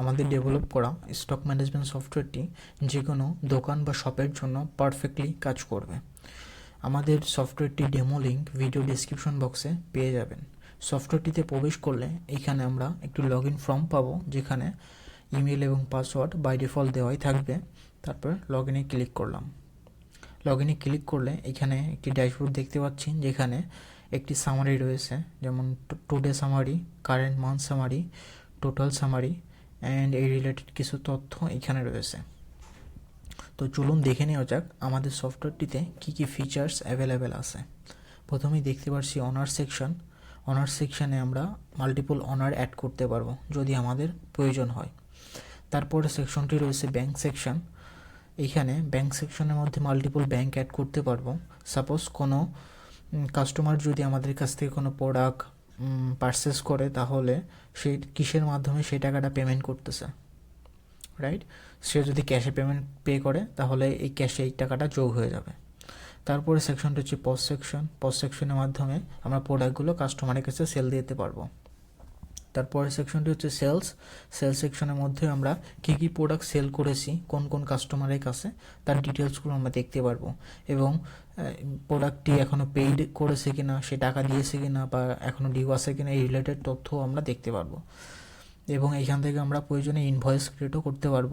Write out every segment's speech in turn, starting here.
আমাদের ডেভেলপ করা stock management সফটওয়্যারটি যে কোনো দোকান বা শপের জন্য পারফেক্টলি কাজ করবে। আমাদের সফটওয়্যারটি ডেমো লিঙ্ক ভিডিও ডিসক্রিপশন বক্সে পেয়ে যাবেন। সফটওয়্যারটিতে প্রবেশ করলে এখানে আমরা একটু লগ ইন ফর্ম পাবো যেখানে ইমেল এবং পাসওয়ার্ড বাই ডিফল্ট দেওয়াই থাকবে। তারপর লগ ইনে ক্লিক করলাম। লগ ইনে ক্লিক করলে এখানে একটি ড্যাশবোর্ড দেখতে পাচ্ছি যেখানে একটি সামারি রয়েছে। যেমন today summary current month summary total summary and এই রিলেটেড কিছু তথ্য এখানে রয়েছে। তো চলুন দেখে নেওয়া যাক আমাদের সফটওয়্যারটিতে কী কী ফিচার্স অ্যাভেলেবেল আছে। প্রথমেই দেখতে পাচ্ছি অনার সেকশন অনার সেকশানে আমরা মাল্টিপল অনার অ্যাড করতে পারব যদি আমাদের প্রয়োজন হয়। তারপরে সেকশনটি রয়েছে ব্যাংক সেকশন এইখানে ব্যাংক সেকশনের মধ্যে মাল্টিপল ব্যাংক অ্যাড করতে পারব। সাপোজ কোনো কাস্টমার যদি আমাদের কাছ থেকে কোনো প্রোডাক্ট পারচেস করে তাহলে সে কিসের মাধ্যমে সেই টাকাটা পেমেন্ট করতেছে রাইট সে যদি ক্যাশে পেমেন্ট পে করে, তাহলে এই ক্যাশে এই টাকাটা যোগ হয়ে যাবে। তারপরে সেকশনটা হচ্ছে পস সেকশন পস সেকশনের মাধ্যমে আমরা প্রোডাক্টগুলো কাস্টমারের কাছে সেল দিতে পারব। তারপরে সেকশনটি হচ্ছে সেলস সেলস সেকশনের মধ্যে আমরা কী কী প্রোডাক্ট সেল করেছি, কোন কোন কাস্টমারের কাছে, তার ডিটেলসগুলো আমরা দেখতে পারব। এবং প্রোডাক্টটি এখনও পেইড করেছে কি না সে টাকা দিয়েছে কি না বা এখনও ডিউ আছে কি না এই রিলেটেড তথ্য আমরা দেখতে পারব। এবং এইখান থেকে আমরা প্রয়োজনে ইনভয়েস ক্রিয়েটও করতে পারব।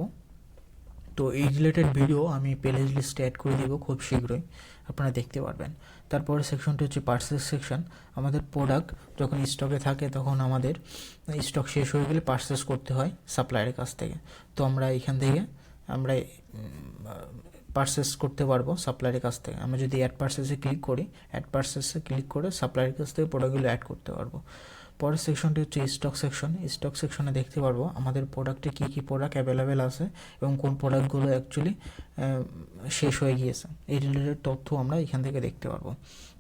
তো এই রিলেটেড ভিডিও আমি প্লেজ লিস্টে অ্যাড করে দিব খুব শীঘ্রই, আপনারা দেখতে পারবেন। তারপরে সেকশনটি হচ্ছে পার্সেস সেকশন আমাদের প্রোডাক্ট যখন স্টকে থাকে তখন আমাদের স্টক শেষ হয়ে গেলে পার্সেস করতে হয় সাপ্লায়ারের কাছ থেকে। তো আমরা এখান থেকে আমরা পার্সেস করতে পারব সাপ্লায়ারের কাছ থেকে। আমরা যদি অ্যাড পার্সেসে ক্লিক করি অ্যাড পার্সেসে ক্লিক করে সাপ্লায়ারের কাছ থেকে প্রোডাক্টগুলো অ্যাড করতে পারব। পরের সেকশনটি হচ্ছে স্টক সেকশন স্টক সেকশনে দেখতে পারব আমাদের প্রোডাক্টে কী কী প্রোডাক্ট অ্যাভেলেবেল আছে এবং কোন প্রোডাক্টগুলো অ্যাকচুয়ালি শেষ হয়ে গিয়েছে। এই রিলেটেড তথ্য আমরা এখান থেকে দেখতে পারব।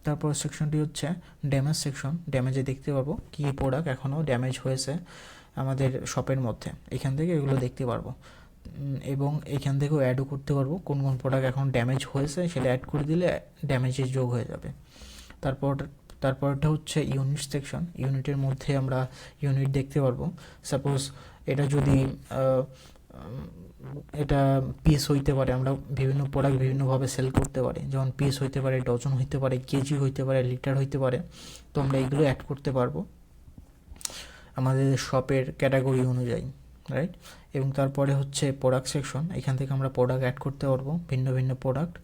তারপর সেকশনটি হচ্ছে ড্যামেজ সেকশন ড্যামেজে দেখতে পারব কী প্রোডাক্ট এখনও ড্যামেজ হয়েছে আমাদের শপের মধ্যে। এখান থেকে এগুলো দেখতে পারব। এবং এখান থেকেও অ্যাডও করতে পারব কোন কোন প্রোডাক্ট এখন ড্যামেজ হয়েছে সেটা অ্যাড করে দিলে ড্যামেজের যোগ হয়ে যাবে। তারপর তারপরটা হচ্ছে ইউনিট সেকশন ইউনিটের মধ্যে আমরা ইউনিট দেখতে পারব। সাপোজ এটা যদি এটা পিস হইতে পারে, আমরা বিভিন্ন প্রোডাক্ট বিভিন্নভাবে সেল করতে পারি। যেমন পিস হইতে পারে ডজন হইতে পারে কেজি হইতে পারে লিটার হইতে পারে। তো আমরা এগুলো অ্যাড করতে পারব আমাদের শপের ক্যাটাগরি অনুযায়ী রাইট এবং তারপরে হচ্ছে প্রোডাক্ট সেকশন এখান থেকে আমরা প্রোডাক্ট অ্যাড করতে পারব, ভিন্ন ভিন্ন প্রোডাক্ট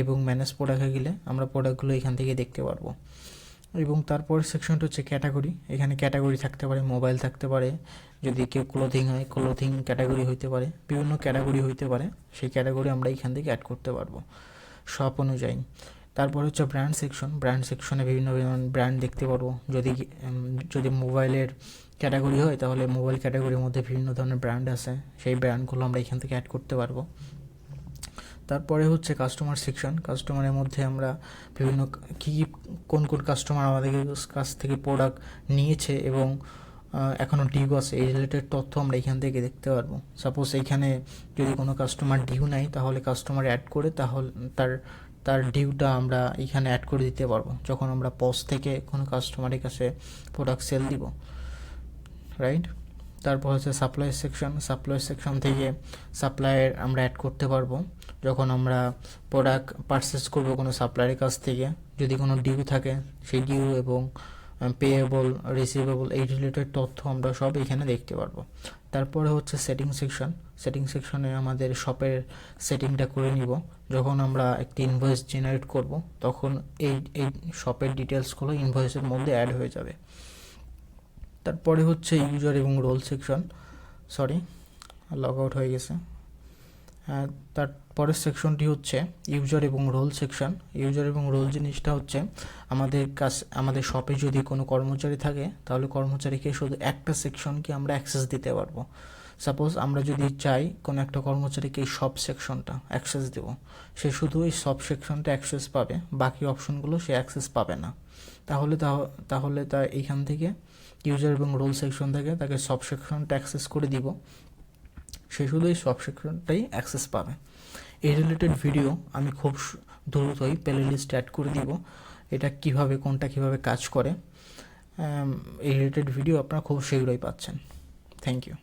এবং ম্যানেজ প্রোডাক্টে গেলে আমরা প্রোডাক্টগুলো এখান থেকে দেখতে পারব। এবং তারপর সেকশনটা হচ্ছে ক্যাটাগরি এখানে ক্যাটাগরি থাকতে পারে মোবাইল থাকতে পারে, যদি কেউ ক্লোথিং হয় ক্লোথিং ক্যাটাগরি হইতে পারে, বিভিন্ন ক্যাটাগরি হইতে পারে, সেই ক্যাটাগরি আমরা এখান থেকে অ্যাড করতে পারব শপ অনুযায়ী। তারপর হচ্ছে ব্র্যান্ড সেকশন ব্র্যান্ড সেকশনে বিভিন্ন ব্র্যান্ড দেখতে পারব। যদি যদি মোবাইলের ক্যাটাগরি হয়, তাহলে মোবাইল ক্যাটাগরির মধ্যে বিভিন্ন ধরনের ব্র্যান্ড আছে। সেই ব্র্যান্ডগুলো আমরা এখান থেকে অ্যাড করতে পারব। তারপরে হচ্ছে কাস্টমার সেকশন কাস্টমারের মধ্যে আমরা বিভিন্ন কী কী, কোন কোন কাস্টমার আমাদের কাছ থেকে প্রোডাক্ট নিয়েছে এবং এখনও ডিউ আছে, এই রিলেটেড তথ্য আমরা এখান থেকে দেখতে পারব। সাপোজ এইখানে যদি কোনো কাস্টমার ডিউ নেয় তাহলে কাস্টমার অ্যাড করে তাহলে, তার তার ডিউটা আমরা এখানে অ্যাড করে দিতে পারব, যখন আমরা পস থেকে কোনো কাস্টমারের কাছে প্রোডাক্ট সেল দিব। রাইট তারপর হচ্ছে সাপ্লাই সেকশন সাপ্লাই সেকশন থেকে সাপ্লাইয়ের আমরা অ্যাড করতে পারব। যখন আমরা প্রোডাক্ট পারচেস করব কোনো সাপ্লায়ারের কাছ থেকে, যদি কোনো ডিউ থাকে, সেই ডিউ এবং পেয়েবল রিসিভেবল এই রিলেটেড তথ্য আমরা সব এখানে দেখতে পারব। তারপরে হচ্ছে সেটিং সেকশন সেটিং সেকশনে আমাদের শপের সেটিংটা করে নিব। যখন আমরা একটি ইনভয়েস জেনারেট করব, তখন এই এই শপের ডিটেলসগুলো ইনভয়েসের মধ্যে অ্যাড হয়ে যাবে। তারপরে হচ্ছে ইউজার এবং role section sorry log out হয়ে গেছে। তারপরের সেকশনটি হচ্ছে ইউজার এবং রোল সেকশন ইউজার এবং রোল জিনিসটা হচ্ছে আমাদের কাছ আমাদের শপে যদি কোনো কর্মচারী থাকে, তাহলে কর্মচারীকে শুধু একটা সেকশনকে আমরা অ্যাক্সেস দিতে পারব। সাপোজ আমরা যদি চাই কোনো একটা কর্মচারীকে এই সব সেকশনটা অ্যাক্সেস দেব। সে শুধু এই সব সেকশনটা অ্যাক্সেস পাবে, বাকি অপশনগুলো সে অ্যাক্সেস পাবে না। তাহলে তাহলে তা এইখান থেকে ইউজার এবং রোল সেকশন থেকে তাকে সব সেকশনটা অ্যাক্সেস করে দিব। সে শুধু এই সব সেকশনটাই অ্যাক্সেস পাবে। এই রিলেটেড ভিডিও আমি খুব দ্রুতই প্লে লিস্ট অ্যাড করে দিব। এটা কীভাবে, কোনটা কীভাবে কাজ করে। এই রিলেটেড ভিডিও আপনারা খুব শীঘ্রই পাচ্ছেন। Thank you